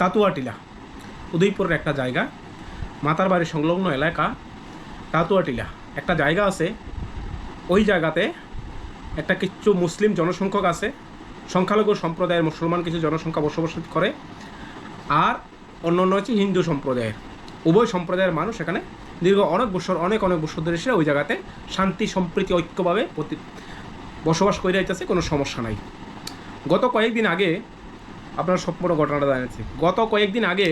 তাতুয়াটিলা, উদয়পুরের একটা জায়গা। মাতার বাড়ির সংলগ্ন এলাকা তাতুয়াটিলা। একটা জায়গা আছে, ওই জায়গাতে একটা কিছু মুসলিম জনসংখ্যক আছে, সংখ্যালঘু সম্প্রদায়ের মুসলমান কিছু জনসংখ্যা বসবাস করে, আর অন্য অন্য হচ্ছে হিন্দু সম্প্রদায়ের। উভয় সম্প্রদায়ের মানুষ এখানে দীর্ঘ অনেক বছর, অনেক অনেক বছর ধরে এসে ওই জায়গাতে শান্তি, সম্প্রীতি, ঐক্যভাবে বসবাস করে যাইতেছে, কোনো সমস্যা নাই। গত কয়েকদিন আগে আপনার সব সম্পূর্ণ ঘটনাটা জানাচ্ছি গত কয়েকদিন আগে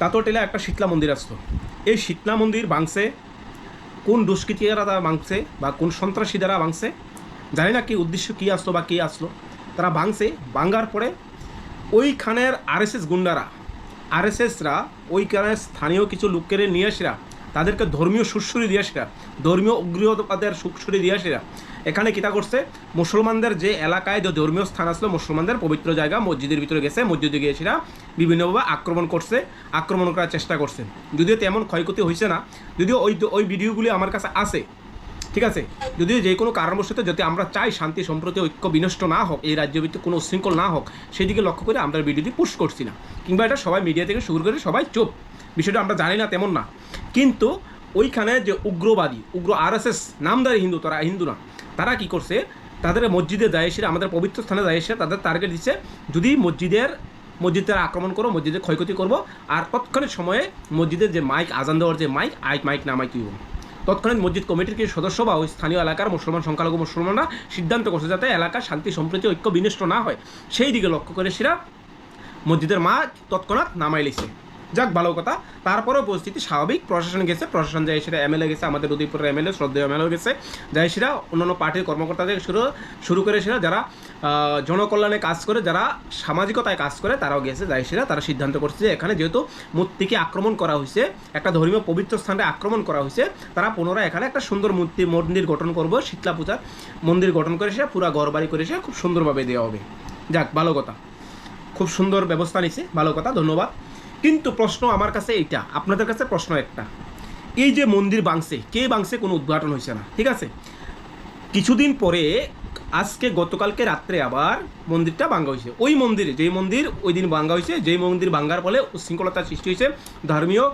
তাতোটেলা একটা শীতলা মন্দির আসতো। এই শীতলা মন্দির ভাঙছে, কোন দুষ্কৃতীরা তারা ভাঙছে বা কোন সন্ত্রাসী দ্বারা ভাঙছে, জানি না কি উদ্দেশ্য, কী আসলো বা কী আসলো, তারা ভাঙছে, ভাঙার পরে ওইখানের আরএসএস গুন্ডারা, আরএসএসরা, ওইখানের স্থানীয় কিছু লোকের নিয়ে আসিরা তাদেরকে ধর্মীয় সুরসুরি দিয়ে আসিরা, ধর্মীয় উগ্রবাদের সুরসুরি দিয়ে আসিরা। এখানে কিতা করছে? মুসলমানদের যে এলাকায় যে ধর্মীয় স্থান আসলো, মুসলমানদের পবিত্র জায়গা, মসজিদের ভিতরে গেছে, মসজিদে গিয়েছিরা বিভিন্নভাবে আক্রমণ করছে, আক্রমণ করার চেষ্টা করছে। যদিও তেমন ক্ষয়ক্ষতি হয়েছে না, যদিও ওই ওই ভিডিওগুলি আমার কাছে আছে, ঠিক আছে? যদিও যে কোনো কারণবশত যাতে আমরা চাই শান্তি, সম্প্রতি ঐক্য বিনষ্ট না হোক, এই রাজ্য ভিত্তিক কোনো উশৃঙ্খল না হোক সেই দিকে লক্ষ্য করে আমরা ভিডিওটি পুশ করছি না। কিংবা এটা সবাই মিডিয়া থেকে শুরু করে সবাই চুপ। বিষয়টা আমরা জানি না, তেমন না। কিন্তু ওইখানে যে উগ্রবাদী, উগ্র আরএসএস নামদারি হিন্দু, তারা হিন্দু না, তারা কি করছে? তাদের মসজিদে যায় এসে, আমাদের পবিত্র স্থানে যায় এসে তাদের টার্গেট দিচ্ছে, যদি মসজিদের মসজিদে আক্রমণ করো মসজিদে ক্ষয়ক্ষতি করব, আর তৎক্ষণিক সময়ে মসজিদের যে মাইক, আজান দেওয়ার যে মাইক, আইক মাইক নামাই তুই তৎক্ষণাৎ মসজিদ কমিটির কিছু সদস্য বা ওই স্থানীয় এলাকার মুসলমান, সংখ্যালঘু মুসলমানরা সিদ্ধান্ত করছে যাতে এলাকার শান্তি, সম্প্রীতি, ঐক্য বিনষ্ট না হয়? সেই দিকে লক্ষ্য করে সেরা মসজিদের মা তৎক্ষণাৎ নামাই লিছে। যাক, ভালো কথা। তারপরেও পরিস্থিতি স্বাভাবিক। প্রশাসন গেছে, প্রশাসন যায় সেটা এমএলএ গেছে, আমাদের উদয়পুরের এমএলএ শ্রদ্ধেয় এমএলএ গেছে। যাই সেটা অন্যান্য পার্টির কর্মকর্তা থেকে শুরু শুরু করে সেটা যারা জনকল্যাণে কাজ করে, যারা সামাজিকতায় কাজ করে, তারাও গেছে যাই সেটা তারা সিদ্ধান্ত করছে যে এখানে যেহেতু মূর্তিকে আক্রমণ করা হয়েছে, একটা ধর্মীয় পবিত্র স্থানে আক্রমণ করা হয়েছে, তারা পুনরায় এখানে একটা সুন্দর মূর্তি, মন্দির গঠন করব, শীতলা পূজার মন্দির গঠন করে সে পুরা ঘর বাড়ি করে সে খুব সুন্দরভাবে দেওয়া হবে। যাক, ভালো কথা। খুব সুন্দর ব্যবস্থা নিছে ভালো কথা, ধন্যবাদ। কিন্তু প্রশ্ন আমার কাছে এইটা, আপনাদের কাছে প্রশ্ন একটা। এই যে মন্দির বাংছে কে বাংছে কোনো উদ্ঘাটন হয়েছে না, ঠিক আছে? কিছুদিন পরে আজকে গতকালকে রাত্রে আবার মন্দিরটা ভাঙ্গা হয়েছে ওই মন্দিরে, যেই মন্দির ওই দিন ভাঙ্গা হয়েছে যেই মন্দির ভাঙ্গার ফলে উশৃঙ্খলতার সৃষ্টি হয়েছে ধর্মীয়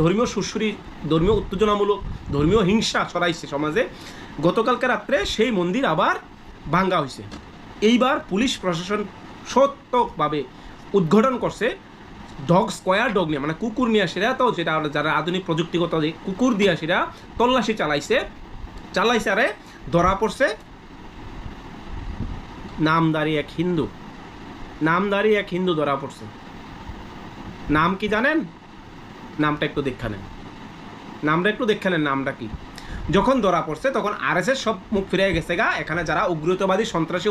ধর্মীয় সুশ্রী ধর্মীয় উত্তেজনামূলক, ধর্মীয় হিংসা ছড়াইছে সমাজে। গতকালকে রাত্রে সেই মন্দির আবার ভাঙ্গা হয়েছে এইবার পুলিশ প্রশাসন সত্যভাবে উদ্ঘাটন করছে ডগ স্কোয়ার ডগ নিয়ে মানে কুকুর নিয়ে সেরা তো যেটা যারা আধুনিক প্রযুক্তিগত কুকুর দিয়ে সেরা তল্লাশি চালাইছে। চালাইছে আরে, ধরা পড়ছে নামদারি এক হিন্দু। নামদারি এক হিন্দু ধরা পড়ছে। নাম কি জানেন? নামটা একটু দেখা নেন। নামটা একটু দেখে নেন, নামটা কি? যখন ধরা পড়ছে, তখন আর আরএসএস সব মুখ ফিরে গেছে গা। এখানে যারা উগ্রতাবাদী, সন্ত্রাসী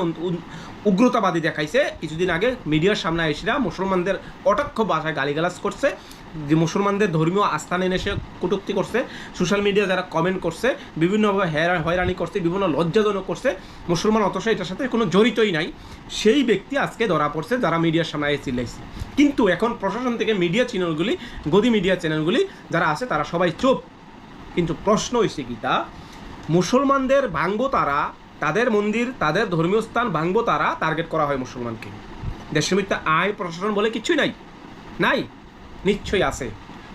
উগ্রতাবাদী দেখাইছে, কিছুদিন আগে মিডিয়ার সামনে এসেরা মুসলমানদের অটক্ষ ভাষায় গালিগালাজ করছে, যে মুসলমানদের ধর্মীয় আস্থা নিয়ে এসে কটূক্তি করছে, সোশ্যাল মিডিয়া যারা কমেন্ট করছে, বিভিন্নভাবে হেরা, হয়রানি করছে, বিভিন্ন লজ্জাজনক করছে, মুসলমান অথচ এটার সাথে কোনো জড়িতই নাই। সেই ব্যক্তি আজকে ধরা পড়ছে, যারা মিডিয়ার সামনে এসে চিল্লাইছে। কিন্তু এখন প্রশাসন থেকে মিডিয়া চ্যানেলগুলি, গদি মিডিয়া চ্যানেলগুলি যারা আছে, তারা সবাই চুপ। কিন্তু প্রশ্ন হয়েছে কি তা? মুসলমানদের ভাঙবো তারা, তাদের মন্দির, তাদের ধর্মীয় স্থান ভাঙবো তারা টার্গেট করা হয় মুসলমানকে। দেশের মধ্যে আইন প্রশাসন বলে কিছুই নাই। নাই? নিশ্চয়ই আছে।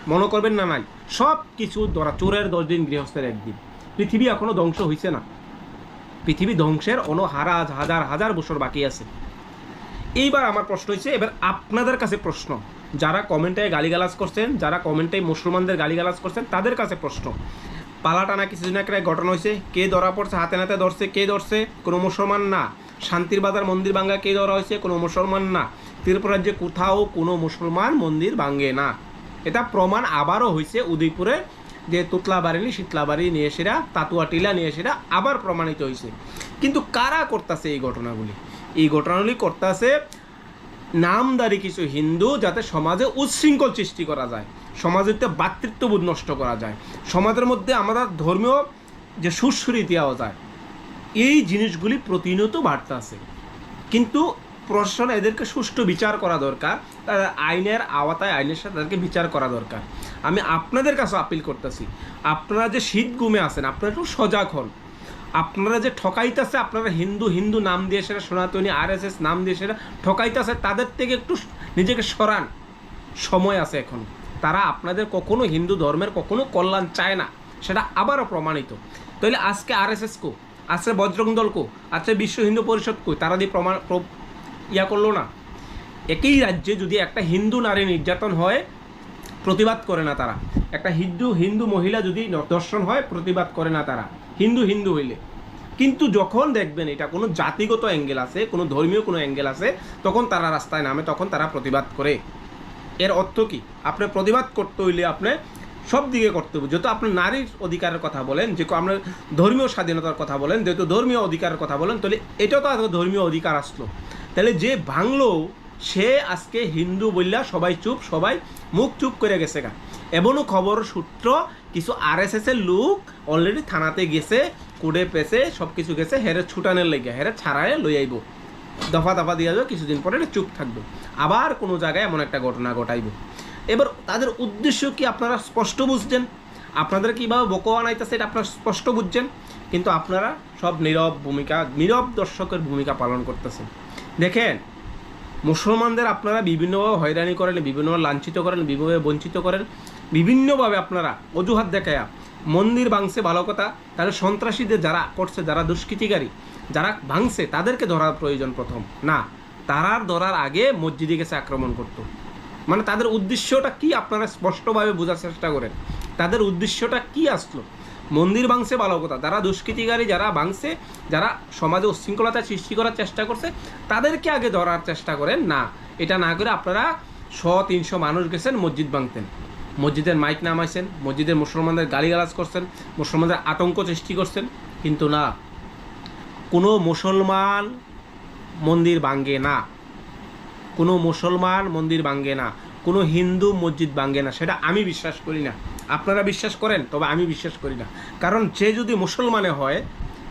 মনে করবেন না নাই? সব কিছু ধরা, চোরের দশ দিন গৃহস্থের একদিন। পৃথিবী এখনও ধ্বংস হয়েছে না। পৃথিবী ধ্বংসের অন হাজার হাজার হাজার বছর বাকি আছে। এইবার আমার প্রশ্ন হয়েছে এবার আপনাদের কাছে প্রশ্ন। যারা কমেন্টে গালিগালাজ করছেন, যারা কমেন্টে মুসলমানদের গালিগালাজ করছেন, তাদের কাছে প্রশ্ন। পালাটানা কিছুদিন আগে ঘটনা হয়েছে? কে ধরা পড়ছে, হাতে নাতে ধরছে, কে ধরছে? কোনো মুসলমান না। শান্তির বাজার মন্দির ভাঙ্গা কে ধরা হয়েছে? কোনো মুসলমান না। ত্রিপুরা রাজ্যে কোথাও কোনো মুসলমান মন্দির ভাঙ্গে না। এটা প্রমাণ আবারও হয়েছে উদয়পুরে, যে তুতলা বাড়ি শীতলা বাড়ি নিয়ে এসেরা, তাতুয়া টিলা নিয়ে এসেরা আবার প্রমাণিত হয়েছে। কিন্তু কারা করতেছে এই ঘটনাগুলি? এই ঘটনাগুলি করতেছে নামদারি কিছু হিন্দু যাতে সমাজে উচ্ছৃঙ্খল সৃষ্টি করা যায় সমাজের ভাতৃত্ববোধ নষ্ট করা যায়, সমাজের মধ্যে আমাদের ধর্মীয় যে সুশ্রী দেওয়া যায়, এই জিনিসগুলি প্রতিনিয়ত বাড়তে আছে। কিন্তু প্রশাসন এদেরকে সুষ্ঠু বিচার করা দরকার, তাদের আইনের আওতায়, আইনের সাথে তাদেরকে বিচার করা দরকার। আমি আপনাদের কাছে আপিল করতেছি, আপনারা যে শীত গুমে আছেন, আপনারা একটু সজাগ হন। আপনারা যে ঠকাইতেছে, আপনারা হিন্দু হিন্দু নাম দিয়ে সেটা সনাতনী আর এস এস নাম দিয়ে সেটা ঠকাইতেছে, তাদের থেকে একটু নিজেকে সরান। সময় আছে এখন। তারা আপনাদের কখনো হিন্দু ধর্মের কখনো কল্যাণ চায় না। সেটা আবারও প্রমাণিত। তাহলে আজকে আর এস এস কো? আজকে বজরং দল কো? আজকে বিশ্ব হিন্দু পরিষদ কো তারা দিয়ে প্রমাণ ইয়া করল না। একই রাজ্যে যদি একটা হিন্দু নারী নির্যাতন হয়, প্রতিবাদ করে না তারা। একটা হিন্দু হিন্দু মহিলা যদি দর্শন হয়, প্রতিবাদ করে না তারা। হিন্দু হিন্দু হইলে। কিন্তু যখন দেখবেন এটা কোনো জাতিগত অ্যাঙ্গেল আছে, কোনো ধর্মীয় কোনো অ্যাঙ্গেল আছে, তখন তারা রাস্তায় নামে, তখন তারা প্রতিবাদ করে। এর অর্থ কি? আপনি প্রতিবাদ করতে হইলে আপনি সব দিকে করতে হবে। যেহেতু আপনি নারীর অধিকারের কথা বলেন, যে আপনার ধর্মীয় স্বাধীনতার কথা বলেন, যেহেতু ধর্মীয় অধিকারের কথা বলেন, তাহলে এটাও তো ধর্মীয় অধিকার আসলো। তাহলে যে ভাঙলো, সে আজকে হিন্দু বললা সবাই চুপ, সবাই মুখ চুপ করে গেছে গা। এমনও খবর সূত্র কিছু আর এস এর লোক অলরেডি থানাতে গেছে কুড়ে পেছে সব কিছু গেছে, হেরে ছুটানের লেগে, হেরে ছাড়ায় লই আইব। দফা দফা দিয়ে যাবে, কিছুদিন পরে এটা চুপ থাকবে। আবার কোনো জায়গায় এমন একটা ঘটনা ঘটাইব। এবার তাদের উদ্দেশ্য কি আপনারা স্পষ্ট বুঝছেন? আপনাদের কীভাবে বকো আনাইতেছে এটা আপনারা স্পষ্ট বুঝছেন? কিন্তু আপনারা সব নীরব ভূমিকা, নীরব দর্শকের ভূমিকা পালন করতেছেন। দেখেন, মুসলমানদের আপনারা বিভিন্নভাবে হয়রানি করেন, বিভিন্নভাবে লাঞ্ছিত করেন, বিভিন্নভাবে বঞ্চিত করেন। বিভিন্নভাবে আপনারা অজুহাত দেখায়া মন্দির ভাঙছে ভালো কথা, তাহলে সন্ত্রাসীদের যারা করছে, যারা দুষ্কৃতিকারী, যারা ভাঙছে, তাদেরকে ধরার প্রয়োজন প্রথম। না, তারার ধরার আগে মসজিদে গেছে আক্রমণ করতো। মানে তাদের উদ্দেশ্যটা কি আপনারা স্পষ্টভাবে বোঝার চেষ্টা করেন? তাদের উদ্দেশ্যটা কি আসলো? মন্দির ভাঙছে ভালো কথা, যারা দুষ্কৃতিকারী, যারা ভাঙছে, যারা সমাজে উশৃঙ্খলতা সৃষ্টি করার চেষ্টা করছে, তাদেরকে আগে ধরার চেষ্টা করেন। না, এটা না করে আপনারা শ, তিনশো মানুষ গেছেন মসজিদ ভাঙতেন। মসজিদের মাইক নামাইছেন, মসজিদের মুসলমানদের গালিগালাজ করছেন, মুসলমানদের আতঙ্ক সৃষ্টি করছেন, কিন্তু না, কোনো মুসলমান মন্দির ভাঙ্গে না। কোনো মুসলমান মন্দির ভাঙ্গে না, কোনো হিন্দু মসজিদ ভাঙ্গে না, সেটা আমি বিশ্বাস করি না। আপনারা বিশ্বাস করেন, তবে আমি বিশ্বাস করি না। কারণ যে যদি মুসলমানে হয়,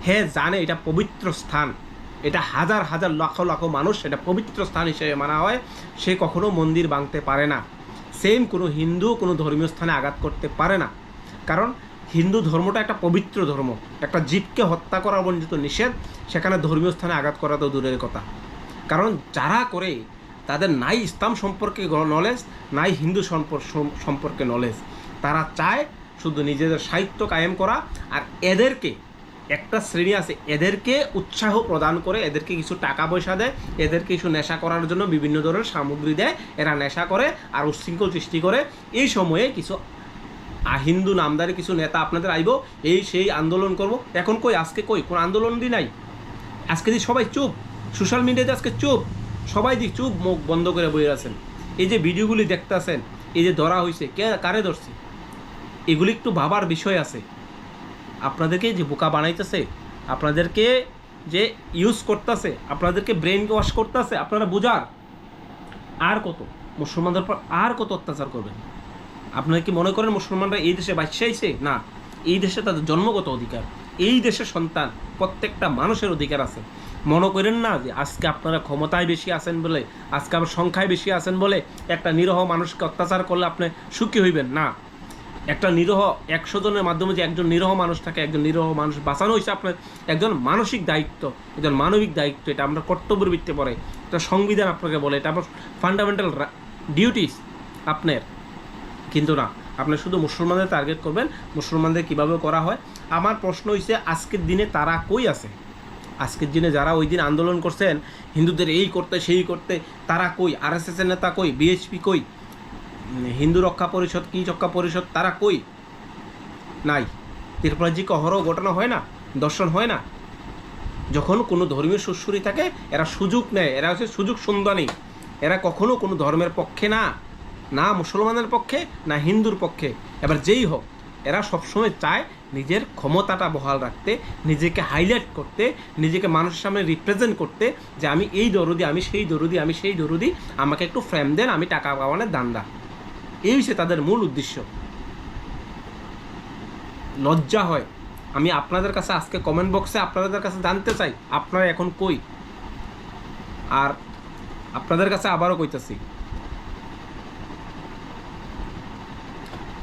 হে জানে এটা পবিত্র স্থান। এটা হাজার হাজার লাখো লাখো মানুষ এটা পবিত্র স্থান হিসেবে মানা হয়, সে কখনো মন্দির ভাঙতে পারে না। সেম কোনো হিন্দু কোনো ধর্মীয় স্থানে আঘাত করতে পারে না। কারণ হিন্দু ধর্মটা একটা পবিত্র ধর্ম। একটা জীবকে হত্যা করা বঞ্চিত নিষেধ, সেখানে ধর্মীয় স্থানে আঘাত করা তো দূরের কথা। কারণ যারা করে, তাদের নাই ইসলাম সম্পর্কে নলেজ নাই হিন্দু সম্পর্ক নলেজ তারা চায় শুধু নিজেদের সাহিত্য কায়েম করা আর এদেরকে একটা শ্রেণি আছে, এদেরকে উৎসাহ প্রদান করে, এদেরকে কিছু টাকা পয়সা দেয়, এদেরকে কিছু নেশা করার জন্য বিভিন্ন ধরনের সামগ্রী দেয়, এরা নেশা করে আর উশৃঙ্খল সৃষ্টি করে। এই সময়ে কিছু হিন্দু নামদারি কিছু নেতা আপনাদের আইব, এই সেই আন্দোলন করব। এখন কই, আজকে কই? কোন আন্দোলন দি নাই? আজকে দি সবাই চুপ। সোশ্যাল মিডিয়াতে আজকে চুপ। সবাই দিক চুপ, মুখ বন্ধ করে বইয়ে আছেন। এই যে ভিডিওগুলি দেখতেছেন, এই যে ধরা হয়েছে কে, কারে ধরছে? এগুলি একটু ভাবার বিষয় আছে। আপনাদেরকে যে বোকা বানাইতেছে, আপনাদেরকে যে ইউজ করতেছে, আপনাদেরকে ব্রেন ওয়াশ করতেছে, আপনারা বুঝার আর কত? মুসলমানদের পর আর কত অত্যাচার করবেন? আপনারা কি মনে করেন মুসলমানরা এই দেশে বাচ্চাইছে না, এই দেশে তাদের জন্মগত অধিকার, এই দেশের সন্তান প্রত্যেকটা মানুষের অধিকার আছে। মনে করেন না যে আজকে আপনারা ক্ষমতায় বেশি আছেন বলে, আজকে আবার সংখ্যায় বেশি আছেন বলে একটা নিরহ মানুষকে অত্যাচার করলে আপনি সুখী হইবেন? না একটা নিরহ একশো জনের মাধ্যমে যে একজন নিরহ মানুষ থাকে, একজন নিরহ মানুষ বাঁচানো হয়েছে আপনার, একজন মানসিক দায়িত্ব, একজন মানবিক দায়িত্ব, এটা আমরা কর্তব্যের ভিত্তিতে পড়ে। এটা সংবিধান আপনাকে বলে, এটা আমার ফান্ডামেন্টাল ডিউটিস আপনার। কিন্তু না, আপনি শুধু মুসলমানদের টার্গেট করবেন, মুসলমানদের কীভাবে করা হয়? আমার প্রশ্ন হয়েছে আজকের দিনে তারা কই আছে? আজকের দিনে যারা ওই দিন আন্দোলন করছেন, হিন্দুদের এই করতে, সেই করতে, তারা কই? আর এস এর নেতা কই? বিএসপি কই? হিন্দু রক্ষা পরিষদ, কি রক্ষা পরিষদ, তারা কই? নাই। ত্রিপুরাজিকে অহরহ ঘটনা হয় না? দর্শন হয় না? যখন কোনো ধর্মীয় সুশ্রী থাকে, এরা সুযোগ নেয়। এরা হচ্ছে সুযোগ সুন্দরী এরা কখনো কোনো ধর্মের পক্ষে না। না মুসলমানের পক্ষে, না হিন্দুর পক্ষে। এবার যেই হোক, এরা সবসময় চায় নিজের ক্ষমতাটা বহাল রাখতে, নিজেকে হাইলাইট করতে, নিজেকে মানুষের সামনে রিপ্রেজেন্ট করতে যে আমি এই দরদি, আমি সেই দরদি, আমি সেই দরদি, আমাকে একটু ফ্রেম দেন, আমি টাকা পাওয়ানোর দান্দা। এই হচ্ছে তাদের মূল উদ্দেশ্য। লজ্জা হয়। আমি আপনাদের কাছে আজকে কমেন্ট বক্সে আপনাদের কাছে জানতে চাই, আপনারা এখন কই? আর আপনাদের কাছে আবারও কইতাছি।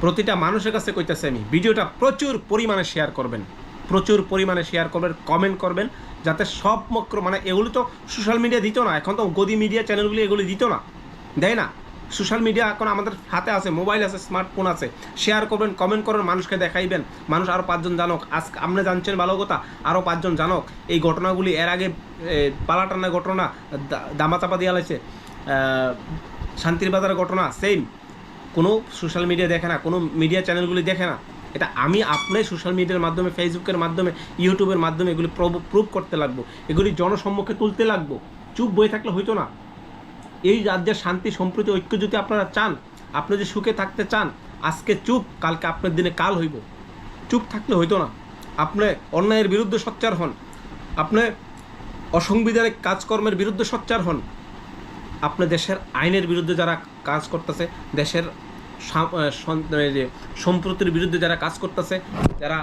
প্রতিটা মানুষের কাছে কইতাছি আমি, ভিডিওটা প্রচুর পরিমাণে শেয়ার করবেন। প্রচুর পরিমাণে শেয়ার করবেন কমেন্ট করবেন, যাতে সব মক্র মানে এগুলি তো সোশ্যাল মিডিয়া দিত না, এখন তো গদি মিডিয়া চ্যানেলগুলি এগুলি দিত না। দেয় না? সোশ্যাল মিডিয়া এখন আমাদের হাতে আছে, মোবাইল আছে, স্মার্টফোন আছে। শেয়ার করবেন কমেন্ট করবেন, মানুষকে দেখাইবেন। মানুষ আরও পাঁচজন জানক। আজ আপনি জানছেন ভালো কথা আরও পাঁচজন জানক। এই ঘটনাগুলি এর আগে পালাটানা ঘটনা দামাচাপা দেওয়া হয়েছে শান্তির বাজারের ঘটনা সেম কোনো সোশ্যাল মিডিয়া দেখে না, কোনো মিডিয়া চ্যানেলগুলি দেখে না। এটা আমি আপনি সোশ্যাল মিডিয়ার মাধ্যমে ফেসবুকের মাধ্যমে, ইউটিউবের মাধ্যমে এগুলি প্রুভ করতে লাগবো। এগুলি জনসম্মুখে তুলতে লাগবো। চুপ বই থাকলে হইতো না। এই রাজ্যের শান্তি, সম্প্রীতি, ঐক্য যদি আপনারা চান, আপনি যদি সুখে থাকতে চান, আজকে চুপ, কালকে আপনার দিনে কাল হইব। চুপ থাকলে হইতো না। আপনি অন্যায়ের বিরুদ্ধে সোচ্চার হন। আপনি অসংবিধানিক কাজকর্মের বিরুদ্ধে সোচ্চার হন। আপনি দেশের আইনের বিরুদ্ধে যারা কাজ করতেছে, দেশের সম্প্রতির বিরুদ্ধে যারা কাজ করতেছে, যারা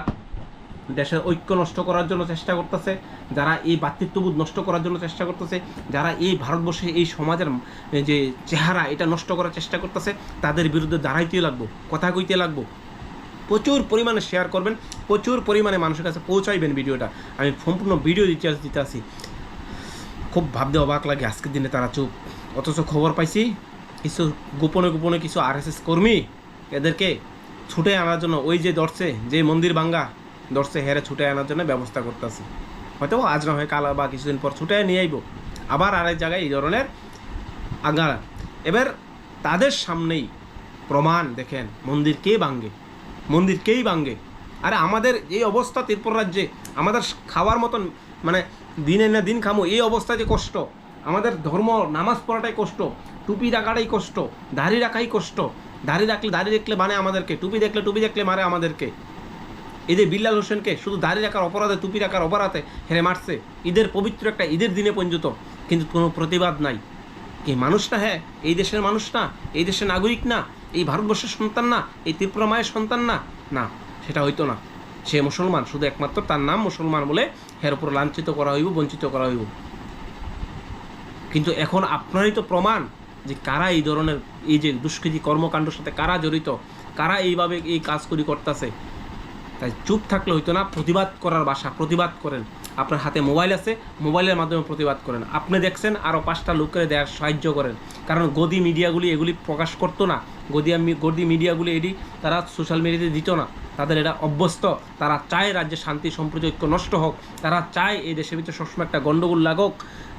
দেশের ঐক্য নষ্ট করার জন্য চেষ্টা করতেছে, যারা এই ভাতৃত্ববোধ নষ্ট করার জন্য চেষ্টা করতেছে, যারা এই ভারতবর্ষে এই সমাজের যে চেহারা এটা নষ্ট করার চেষ্টা করতেছে, তাদের বিরুদ্ধে দাঁড়াইতে লাগবো, কথা কইতে লাগবো। প্রচুর পরিমাণে শেয়ার করবেন, প্রচুর পরিমাণে মানুষের কাছে পৌঁছাইবেন ভিডিওটা। আমি সম্পূর্ণ ভিডিও দিতে দিতে আসি। খুব ভাবতে অবাক লাগে আজকের দিনে তারা চুপ। অথচ খবর পাইছি, কিছু গোপনে গোপনে কিছু আরএসএস কর্মী এদেরকে ছুটে আনার জন্য ওই যে দর্শে যে মন্দির ভাঙ্গা দর্শে হেরে ছুটে আনার জন্য ব্যবস্থা করতেছে। হয়তো আজ না হয় কাল বা কিছুদিন পর ছুটে নিয়ে আইব। আবার আরেক জায়গায় এই ধরনের আগাড়া এবার তাদের সামনেই প্রমাণ দেখেন, মন্দির কে ভাঙ্গে মন্দির কেই ভাঙ্গে আরে আমাদের এই অবস্থা ত্রিপুরা রাজ্যে, আমাদের খাওয়ার মতন মানে দিনে না দিন খামো, এই অবস্থা যে কষ্ট। আমাদের ধর্ম নামাজ পড়াটাই কষ্ট, টুপি রাখাটাই কষ্ট, দাড়ি রাখাই কষ্ট। দাড়ি রাখলে, দাড়ি দেখলে মানে আমাদেরকে, টুপি দেখলে টুপি দেখলে মারে আমাদেরকে। এই বিল্লাল হোসেনকে শুধু দাড়ি রাখার অপরাধে, টুপি রাখার অপরাধে হেরে মারছে, ঈদের পবিত্র একটা ঈদের দিনে পর্যন্ত কিন্তু কোনো প্রতিবাদ নাই। কি মানুষ না হ্যাঁ? এই দেশের মানুষ না? এই দেশের নাগরিক না? এই ভারতবর্ষের সন্তান না? এই ত্রিপুরা মায়ের সন্তান না? না, সেটা হইতো না। সে মুসলমান, শুধু একমাত্র তার নাম মুসলমান বলে এর উপর লাঞ্ছিত করা হইব, বঞ্চিত করা হইব। কিন্তু এখন আপনারই তো প্রমাণ যে কারা এই ধরনের, এই যে দুষ্কৃতি কর্মকাণ্ডের সাথে কারা জড়িত, কারা এইভাবে এই কাজ করি করতেছে। তাই চুপ থাকলে হইতো না, প্রতিবাদ করার বাসা, প্রতিবাদ করেন। আপনার হাতে মোবাইল আছে, মোবাইলের মাধ্যমে প্রতিবাদ করেন। আপনি দেখছেন আরও পাঁচটা লোকের দেওয়ার সাহায্য করেন। কারণ গদি মিডিয়াগুলি এগুলি প্রকাশ করতো না। গদি গদি মিডিয়াগুলি এটি তারা সোশ্যাল মিডিয়াতে দিত না। তাদের এটা অভ্যস্ত। তারা চায় রাজ্যে শান্তি, সম্প্রীতি, ঐক্য নষ্ট হোক। তারা চায় এই দেশের ভিতরে সবসময় একটা গণ্ডগোল লাগুক।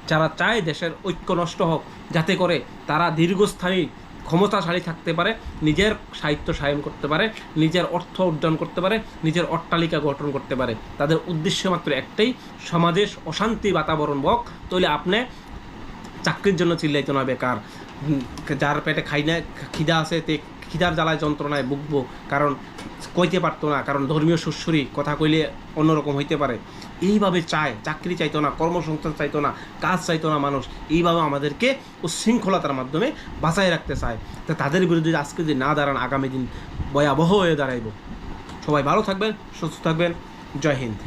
যারা চায় দেশের ঐক্য নষ্ট হোক। যাতে করে তারা দীর্ঘস্থায়ী ক্ষমতাশালী থাকতে পারে, নিজের সাহিত্য সায়ন করতে পারে, নিজের অর্থ অর্জন করতে পারে, নিজের অট্টালিকা গঠন করতে পারে। তাদের উদ্দেশ্য মাত্র একটাই সমাজে অশান্তি বাতাবরণ হোক তাহলে আপনি চাকরির জন্য চিল্লাইতে না বেকার। যার পেটে খাই না, খিদা আছে, তে খিদার জ্বালায় যন্ত্রণায় ভুগবো। কারণ কইতে পারতো না, কারণ ধর্মীয় শ্বশুরি কথা কইলে অন্যরকম হইতে পারে। এইভাবে চায়, চাকরি চাইতো না, কর্মসংস্থান চাইতো না, কাজ চাইতো না মানুষ, এইভাবে আমাদেরকে উচ্ছৃঙ্খলতার মাধ্যমে বাঁচায় রাখতে চায়। তা তাদের বিরুদ্ধে আজকে যদি না দাঁড়ান, আগামী দিন ভয়াবহ হয়ে দাঁড়াইব। সবাই ভালো থাকবেন, সুস্থ থাকবেন। জয় হিন্দ।